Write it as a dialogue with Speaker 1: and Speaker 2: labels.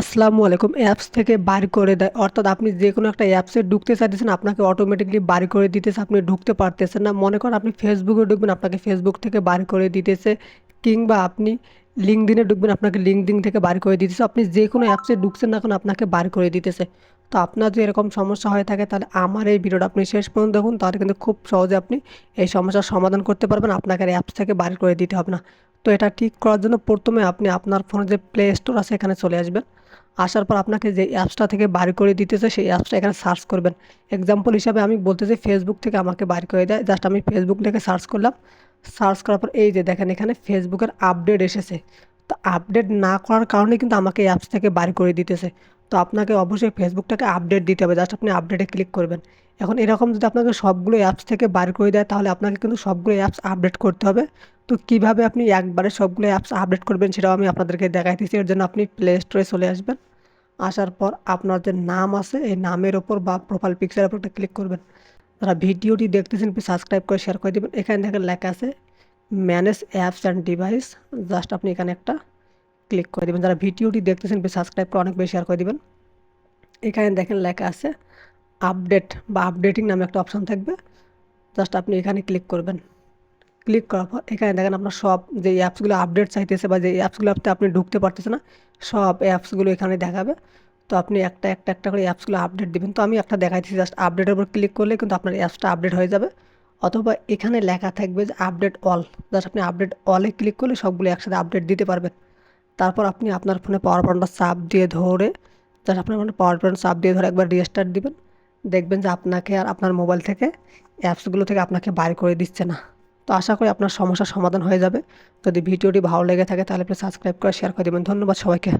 Speaker 1: আসসালামু আলাইকুম। অ্যাপস থেকে বার করে দেয়। অর্থাৎ আপনি যে কোনো একটা অ্যাপসে ঢুকতে চাইতেছেন, আপনাকে অটোমেটিকলি বার করে দিতেছে, আপনি ঢুকতে পারতেছেন না। মনে করেন আপনি ফেসবুকে ঢুকবেন, আপনাকে ফেসবুক থেকে বার করে দিতেছে, কিংবা আপনি লিঙ্কডিনে ঢুকবেন, আপনাকে লিঙ্কডিন থেকে বার করে দিতেছে। আপনি যে কোনো অ্যাপসে ঢুকছেন না কেন, আপনাকে বার করে দিতেছে। তো আপনার যদি এরকম সমস্যা হয়ে থাকে, তাহলে আমার এই ভিডিওটা আপনি শেষ পর্যন্ত দেখুন, তাহলে কিন্তু খুব সহজে আপনি এই সমস্যার সমাধান করতে পারবেন। আপনাকে আর অ্যাপস থেকে বার করে দিতে হবে না। তো এটা ঠিক করার জন্য প্রথমে আপনি আপনার ফোনে যে প্লে স্টোর আছে, এখানে চলে আসবেন। আসার পর আপনাকে যে অ্যাপসটা থেকে বার করে দিতেছে, সেই অ্যাপসটা এখানে সার্চ করবেন। এক্সাম্পল হিসাবে আমি বলতে চাই ফেসবুক থেকে আমাকে বার করে দেয়। জাস্ট আমি ফেসবুক লিখে সার্চ করলাম। সার্চ করার পর এই যে দেখেন এখানে ফেসবুকের আপডেট এসেছে। তো আপডেট না করার কারণে কিন্তু আমাকে অ্যাপস থেকে বার করে দিতেছে। তো আপনাকে অবশ্যই ফেসবুকটাকে আপডেট দিতে হবে। জাস্ট আপনি আপডেটে ক্লিক করবেন। এখন এরকম যদি আপনাকে সবগুলো অ্যাপস থেকে বার করে দেয়, তাহলে আপনাকে কিন্তু সবগুলো অ্যাপস আপডেট করতে হবে। তো কীভাবে আপনি একবারে সবগুলো অ্যাপস আপডেট করবেন, সেটাও আমি আপনাদেরকে দেখাইতেছি। এর জন্য আপনি প্লে স্টোরে চলে আসবেন। আসার পর আপনার যে নাম আছে, এই নামের ওপর বা প্রোফাইল পিকচারের উপর একটা ক্লিক করবেন। যারা ভিডিওটি দেখতেছেন সাবস্ক্রাইব করে শেয়ার করে দেবেন। এখানে দেখেন লেখা আছে manage apps and device just আপনি এখানে একটা ক্লিক করে দেবেন। যারা ভিডিওটি দেখতেছেন সাবস্ক্রাইব করে অনেক বেশি শেয়ার করে দেবেন। এখানে দেখেন লেখা আছে আপডেট বা আপডেটিং নামে একটা অপশান থাকবে। জাস্ট আপনি এখানে ক্লিক করবেন। ক্লিক করার পর এখানে দেখেন আপনার সব যে অ্যাপসগুলো আপডেট চাইতেছে বা যে অ্যাপসগুলোতে আপনি ঢুকতে পারতেছে না, সব অ্যাপসগুলো এখানে দেখাবে। তো আপনি একটা একটা একটা করে অ্যাপসগুলো আপডেট দিবেন। তো আমি একটা দেখাইতেছি জাস্ট আপডেটের উপর ক্লিক করলে কিন্তু আপনার অ্যাপসটা আপডেট হয়ে যাবে। অথবা এখানে লেখা থাকবে যে আপডেট অল। জাস্ট আপনি আপডেট অলে ক্লিক করলে সবগুলো একসাথে আপডেট দিতে পারবেন। তারপর আপনি আপনার ফোনে পাওয়ার পয়েন্টটা চাপ দিয়ে ধরে, জাস্ট আপনার ফোনে পাওয়ার পয়েন্ট চাপ দিয়ে ধরে একবার রিস্টার্ট দিবেন। দেখবেন যে আপনাকে আর আপনার মোবাইল থেকে অ্যাপসগুলো থেকে আপনাকে বাইর করে দিচ্ছে না। তো আশা করি আপনার সমস্যার সমাধান হয়ে যাবে। যদি ভিডিওটি ভালো লেগে থাকে তাহলে প্লিজ সাবস্ক্রাইব করে শেয়ার করে দেবেন। ধন্যবাদ সবাইকে।